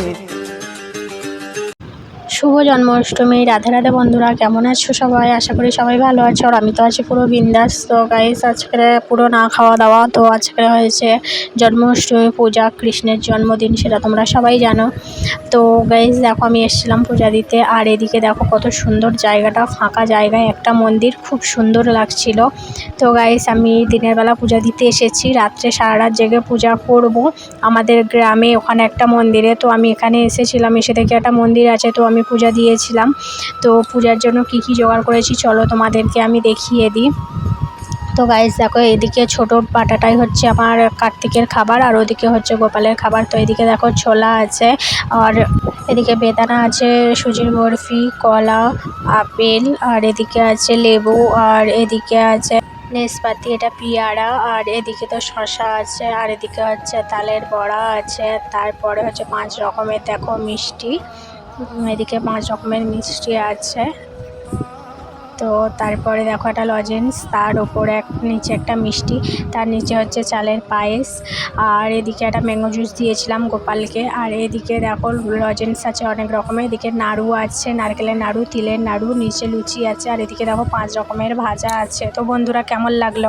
Amen. শুভ জন্মাষ্টমী। রাধে রাধে বন্ধুরা, কেমন আছো সবাই? আশা করি সবাই ভালো আছো আর আমি তো আছি পুরো বিন্দাস। তো গাইস আজকে পুরো না খাওয়া দাওয়া তো আজকে হয়েছে জন্মাষ্টমী পূজা, কৃষ্ণের জন্মদিন, সেটা তোমরা সবাই জানো। তো গাইস দেখো আমি এসেছিলাম পূজা দিতে আর এদিকে দেখো কত সুন্দর জায়গাটা, ফাঁকা জায়গায় একটা মন্দির, খুব সুন্দর লাগছিল। তো গাইস আমি দিনের বেলা পূজা দিতে এসেছি, রাত্রে সারা রাত জেগে পূজা করব। আমাদের গ্রামে ওখানে একটা মন্দিরে, তো আমি এখানে এসেছিলাম, এসে দেখি একটা মন্দির আছে, তো আমি পূজা দিয়েছিলাম। তো পূজার জন্য কি কি জোগাড় করেছি চলো তোমাদেরকে আমি দেখিয়ে দিই। তো গাইস দেখো, এদিকে ছোট পাটাটাই হচ্ছে আমার কার্তিকের খাবার আর ওদিকে হচ্ছে গোপালের খাবার। তো এদিকে দেখো ছোলা আছে আর এদিকে বেদানা আছে, সুজির বরফি, কলা, আপেল আর এদিকে আছে লেবু আর এদিকে আছে নেসপাতি, এটা পিয়ারা আর এদিকে তো শশা আছে আর এদিকে হচ্ছে তালের বড়া আছে। তারপরে হচ্ছে পাঁচ রকমের, দেখো মিষ্টি। এদিকে পাঁচ রকমের মিষ্টি আছে। তো তারপরে দেখো একটা লজেন্স তার ওপরে এক, নিচে একটা মিষ্টি, তার নিচে হচ্ছে চালের পায়েস, আর এদিকে একটা ম্যাঙ্গো জুস দিয়েছিলাম গোপালকে, আর এদিকে দেখো লজেন্স আছে অনেক রকমের, এদিকে নাড়ু আছে, নারকেলের নাড়ু, তিলের নাড়ু, নিচে লুচি আছে, আর এদিকে দেখো পাঁচ রকমের ভাজা আছে। তো বন্ধুরা কেমন লাগল?